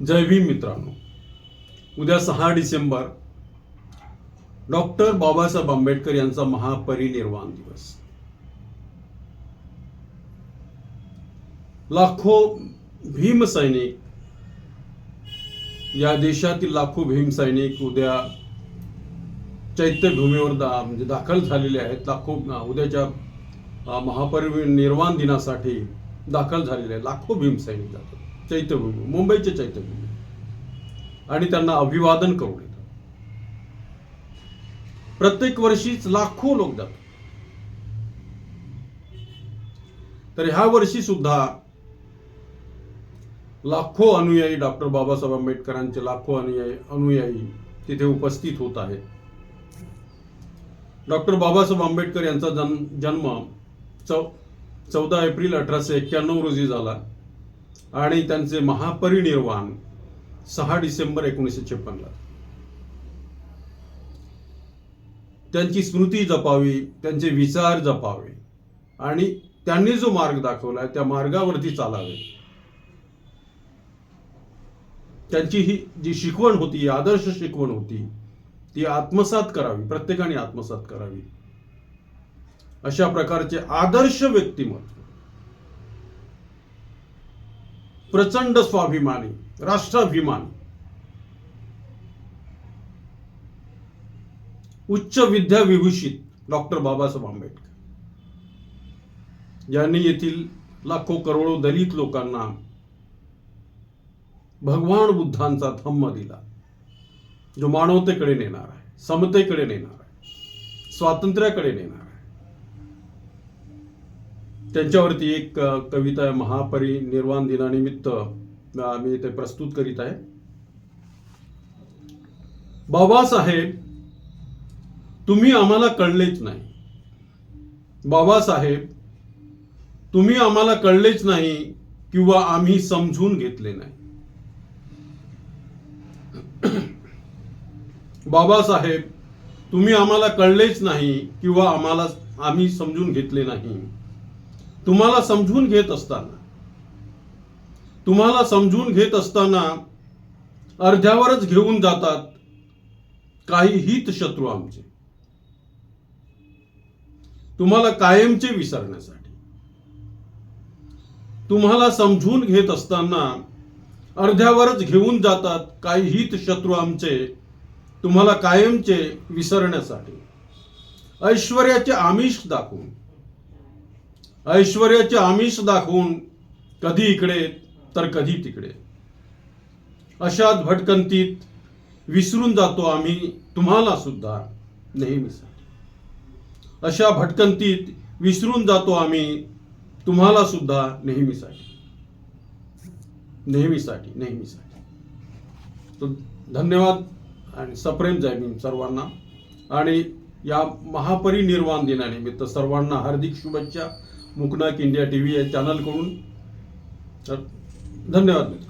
जय भीम मित्रांनो. उद्या सहा डिसेंबर डॉक्टर बाबासाहेब आंबेडकर यांचा महापरिनिर्वाण दिवस. लाखो भीम सैनिक या देशातील लाखो भीम सैनिक उद्या चैत्यभूमीवर दा म्हणजे दाखल झालेले आहेत. लाखो उद्याच्या महापरिनिर्वाण दिनासाठी दाखल झालेले आहेत. लाखो भीम सैनिक जातात. चैत्यभूमी मुंबईचे चैत्यभूमी. आणि त्यांना अभिवादन करून येतात. प्रत्येक वर्षीच लाखो लोक जातात. तर ह्या वर्षी सुद्धा लाखो अनुयायी डॉक्टर बाबासाहेब आंबेडकरांचे लाखो अनुयायी अनुयायी तिथे उपस्थित होत आहेत. डॉक्टर बाबासाहेब आंबेडकर यांचा जन्म जन्म चौ चौदा एप्रिल अठराशे एक्क्याण्णव रोजी झाला. आणि त्यांचे महापरिनिर्वाण सहा डिसेंबर एकोणीसशे छप्पनला. त्यांची स्मृती जपावी त्यांचे विचार जपावे आणि त्यांनी जो मार्ग दाखवलाय त्या मार्गावरती चालावे. त्यांची ही जी शिकवण होती आदर्श शिकवण होती ती आत्मसात करावी प्रत्येकाने आत्मसात करावी. अशा प्रकारचे आदर्श व्यक्तिमत्व प्रचंड स्वाभिमानी राष्ट्राभिमान. उच्च विद्या विभूषित डॉक्टर बाबासाहेब आंबेडकर. यांनी येथील लाखो करोडो दलित लोकांना भगवान बुद्धांचा धम्म दिला. जो मानवतेकडे नेणार आहे समतेकडे नेणार आहे स्वातंत्र्याकडे नेणार आहे. त्यांच्यावरती एक कविता आहे महापरिनिर्वाण दिनानिमित्त मी ते प्रस्तुत करीत आहे. बाबासाहेब तुम्ही आम्हाला कळलेच नाही. बाबासाहेब तुम्ही आम्हाला कळलेच नाही किंवा आम्ही समजून घेतले नाही. बाबासाहेब तुम्ही आम्हाला कळलेच नाही किंवा आम्हाला आम्ही समजून घेतले नाही. तुम्हाला समजून घेत असताना तुम्हाला समजून घेत असताना अर्ध्यावरच घेऊन जातात काही हित शत्रू आमचे. तुम्हाला कायमचे विसरण्यासाठी. तुम्हाला समजून घेत असताना अर्ध्यावरच घेऊन जातात काही हित शत्रू आमचे तुम्हाला कायमचे विसरण्यासाठी. ऐश्वर्याचे आमिष दाखवून. ऐश्वर्याचे आमिष दाखवून कधी इकडे तर कधी तिकडे. अशात भटकंतीत विसरून जातो आम्ही तुम्हाला सुद्धा नेहमीसाठी. अशा भटकंतीत विसरून जातो आम्ही तुम्हाला सुद्धा नेहमीसाठी. नेहमीसाठी नेहमीसाठी. तो धन्यवाद आणि सप्रेम जाय मी सर्वांना. आणि या महापरिनिर्वाण दिनानिमित्त सर्वांना हार्दिक शुभेच्छा. मुकनाक इंडिया टी व्ही या चॅनलकडून तर धन्यवाद. मित्र